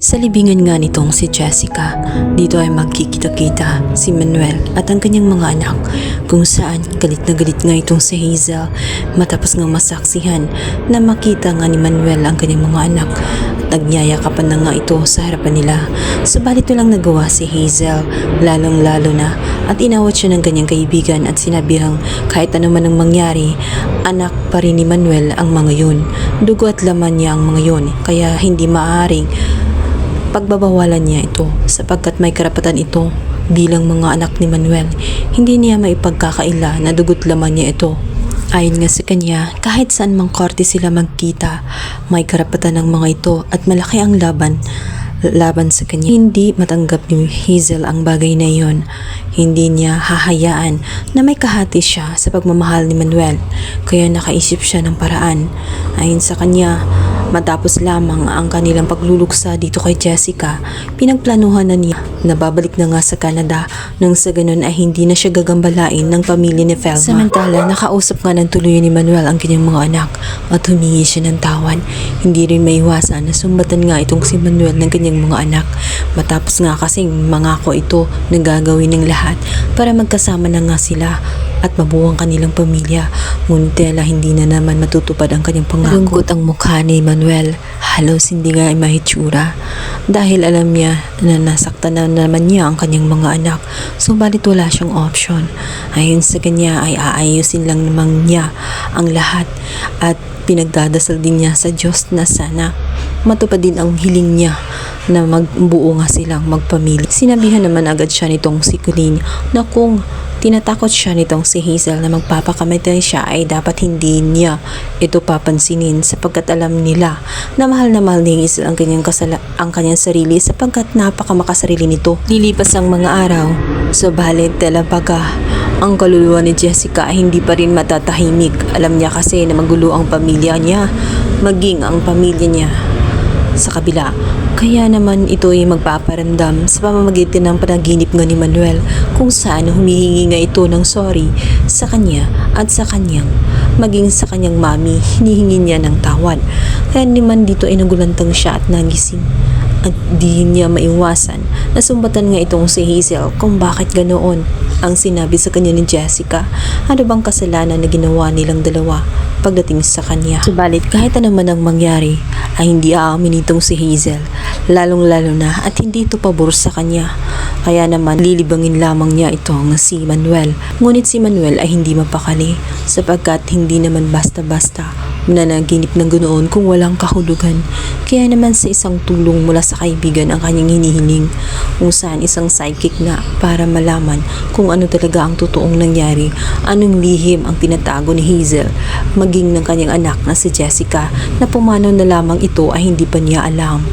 Sa libingan nga nitong si Jessica, dito ay magkikita-kita si Manuel at ang kanyang mga anak kung saan galit na galit nga itong si Hazel matapos nga masaksihan na makita nga ni Manuel ang kanyang mga anak at nagyayakapan na nga ito sa harapan nila. Subalit lang nagawa si Hazel lalong lalo na at inawat siya ng kanyang kaibigan at sinabihang kahit ano man ang mangyari, anak pa rin ni Manuel ang mga yun. Dugo at laman niya ang mga yun kaya hindi maaaring pagbabawalan niya ito sapagkat may karapatan ito bilang mga anak ni Manuel. Hindi niya maipagkakaila na dugot laman niya ito. Ayon nga sa kanya, kahit saan mang korte sila magkita, may karapatan ng mga ito at malaki ang laban laban sa kanya. Hindi matanggap ni Hazel ang bagay na iyon. Hindi niya hahayaan na may kahati siya sa pagmamahal ni Manuel. Kaya nakaisip siya ng paraan. Ayon sa kanya, Matapos lamang ang kanilang pagluluksa dito kay Jessica, pinagplanuhan na niya na babalik na nga sa Canada nang sa ganun ay hindi na siya gagambalain ng pamilya ni Felma. Samantala, nakausap nga ng tuluyan ni Manuel ang kanyang mga anak at humingi siya ng tawan. Hindi rin maiwasan na sumbatan nga itong si Manuel ng kanyang mga anak. Matapos nga kasing mangako ito na gagawin ng lahat para magkasama na nga sila at mabuo ang kanilang pamilya. Ngunit hindi na naman matutupad ang kanyang pangako. Malungkot ang mukha ni Manuel. Halos hindi nga mahitsura. Dahil alam niya na nasaktan na naman niya ang kanyang mga anak. Subalit wala siyang option. Ayon sa kanya ay aayusin lang naman niya ang lahat at pinagdadasal din niya sa Diyos na sana matupad din ang hiling niya na magbuo nga silang magpamilya. Sinabihan naman agad siya nitong si Colleen na kung tinatakot siya nitong si Hazel na magpapakamatay siya ay dapat hindi niya ito papansinin sapagkat alam nila na mahal na mahal ni Hazel ang kanyang, kasala, ang kanyang sarili sapagkat napakamakasarili nito. Lilipas ang mga araw, subalit talabaga ang kaluluwa ni Jessica ay hindi pa rin matatahimik. Alam niya kasi na magulo ang pamilya niya, maging ang pamilya niya sa kabila. Kaya naman ito ay magpaparamdam sa pamamagitan ng panaginip nga ni Manuel kung saan humihingi nga ito ng sorry sa kanya at sa kanyang maging sa kanyang mami hinihingi niya ng tawad. Kaya naman dito ay nagulantang siya at nagising at di niya maiwasan na sumbatan nga itong si Hazel kung bakit ganoon ang sinabi sa kanya ni Jessica. Ano bang kasalanan na ginawa nilang dalawa pagdating sa kanya? Subalit kahit ano man ang mangyari ay hindi aamin itong si Hazel lalong lalo na at hindi ito pabor sa kanya. Kaya naman lilibangin lamang niya itong si Manuel. Ngunit si Manuel ay hindi mapakali sapagkat hindi naman basta-basta mananaginip ng ganoon kung walang kahulugan. Kaya naman sa isang tulong mula sa kaibigan ang kanyang hinihiling kung saan isang psychic na para malaman kung ano talaga ang totoong nangyari, anong lihim ang tinatago ni Hazel, maging ng kanyang anak na si Jessica na pumanaw na lamang ito ay hindi pa niya alam.